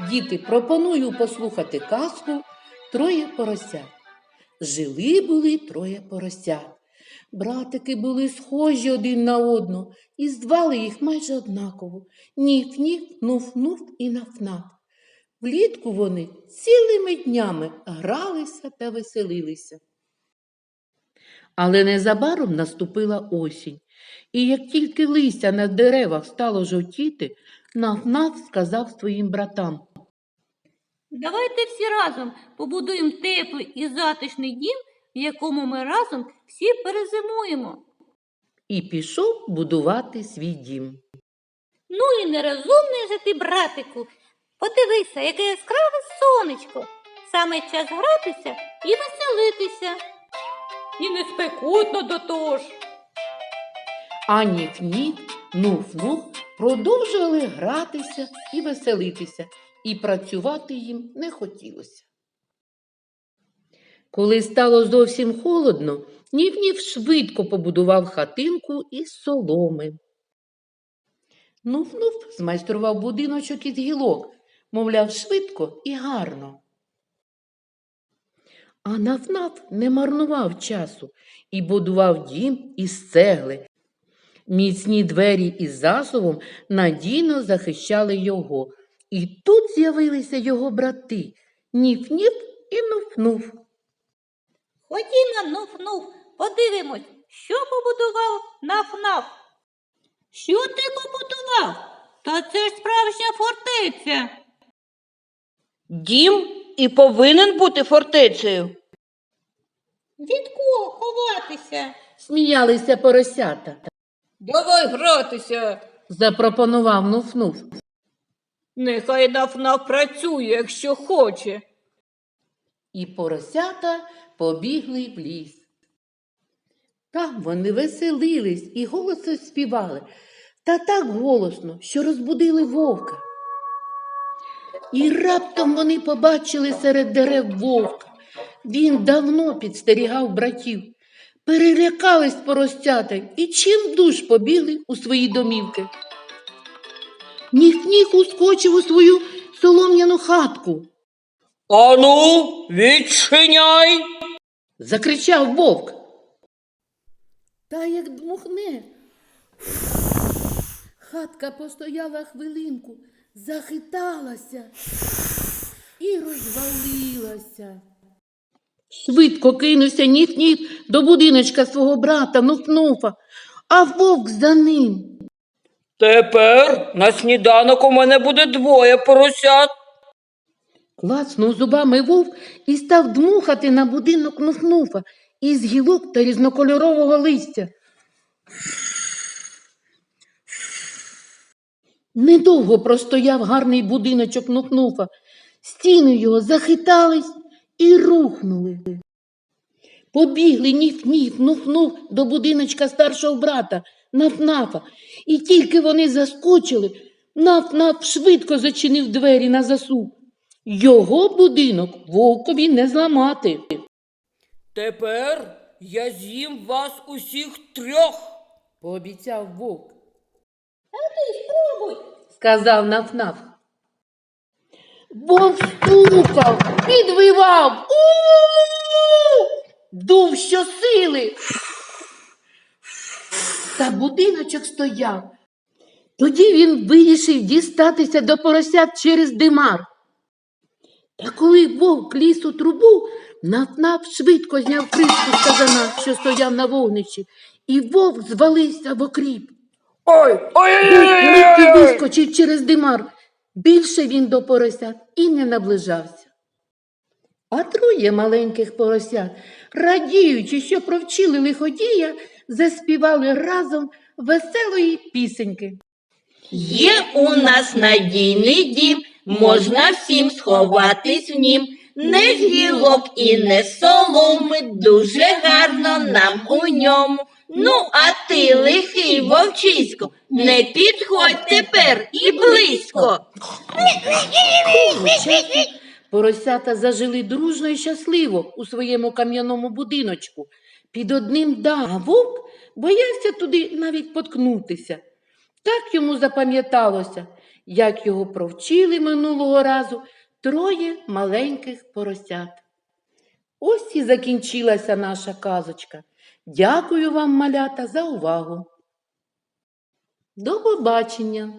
Діти, пропоную послухати казку Троє поросят. Жили були троє поросят. Братики були схожі один на одного і звали їх майже однаково Ніф-ніф, нуф-нуф і наф-наф. Влітку вони цілими днями гралися та веселилися. Але незабаром наступила осінь, і як тільки листя на деревах стало жовтіти, Наф-Наф сказав своїм братам Давайте всі разом побудуємо теплий і затишний дім, в якому ми разом всі перезимуємо. і пішов будувати свій дім. Ну і нерозумний же ти, братику. Подивися, яке яскраве сонечко. Саме час гратися і веселитися. І не спекотно до того ж. А ніф-ніф, нуф-нуф продовжували гратися і веселитися, і працювати їм не хотілося. Коли стало зовсім холодно, Ніф-Ніф швидко побудував хатинку із соломи. Нуф-нуф змайстрував будиночок із гілок, мовляв, швидко і гарно. А Наф-Наф не марнував часу і будував дім із цегли. Міцні двері із засувом надійно захищали його. І тут з'явилися його брати Ніф-Ніф і Нуф-Нуф. Ходімо, нуф-нуф, подивимось, що побудував наф-наф. Що ти побудував? Та це ж справжня фортеця. Дім і повинен бути фортецею. Від кого ховатися? Сміялися поросята. Давай гратися. Запропонував Нуф-Нуф. Нехай наф-наф працює, якщо хоче. І поросята побігли в ліс. Там вони веселились і голосно співали, та так голосно, що розбудили вовка. І раптом вони побачили серед дерев вовка. Він давно підстерігав братів. Перелякались поросята і чим душ побігли у свої домівки. Ніг-ніг ускочив у свою солом'яну хатку. Ану, відчиняй. Закричав вовк. Та як дмухне. Хатка постояла хвилинку, захиталася і розвалилася. Швидко кинувся ніф-ніф до будиночка свого брата Нуф-Нуфа, а вовк за ним. Тепер на сніданок у мене буде двоє поросят. Клацнув зубами вовк і став дмухати на будинок Нуф-Нуфа із гілок та різнокольорового листя. Недовго простояв гарний будиночок Нуф-Нуфа. Стіни його захитались і рухнули. Побігли ніф-ніф, нуф-нуф до будиночка старшого брата Наф-Нафа. І тільки вони заскочили, Наф-Наф швидко зачинив двері на засув. Його будинок вовкові не зламати. Тепер я з'їм вас усіх трьох. Пообіцяв вовк. сказав Наф-Наф. Вовк стукав, підвивав, у дув щосили. Та будиночок стояв. Тоді він вирішив дістатися до поросят через димар. Та коли вовк ліз у трубу, Наф-Наф швидко зняв кришку з казана, що стояв на вогнищі, і вовк звалився в окріп. Ой, ой, Митки вискочив через димар. Більше він до поросят і не наближався. А троє маленьких поросят, радіючи, що провчили лиходія, заспівали разом веселої пісеньки. Є у нас надійний дім, можна всім сховатись в нім. Не з гілок і не з соломи, дуже гарно нам у ньому. Ну, а ти, лихий вовчисько, не підходь тепер і близько. Поросята зажили дружно і щасливо у своєму кам'яному будиночку під одним дахом, а вовк боявся туди навіть поткнутися. Так йому запам'яталося, як його провчили минулого разу троє маленьких поросят. Ось і закінчилася наша казочка. Дякую вам, малята, за увагу. До побачення!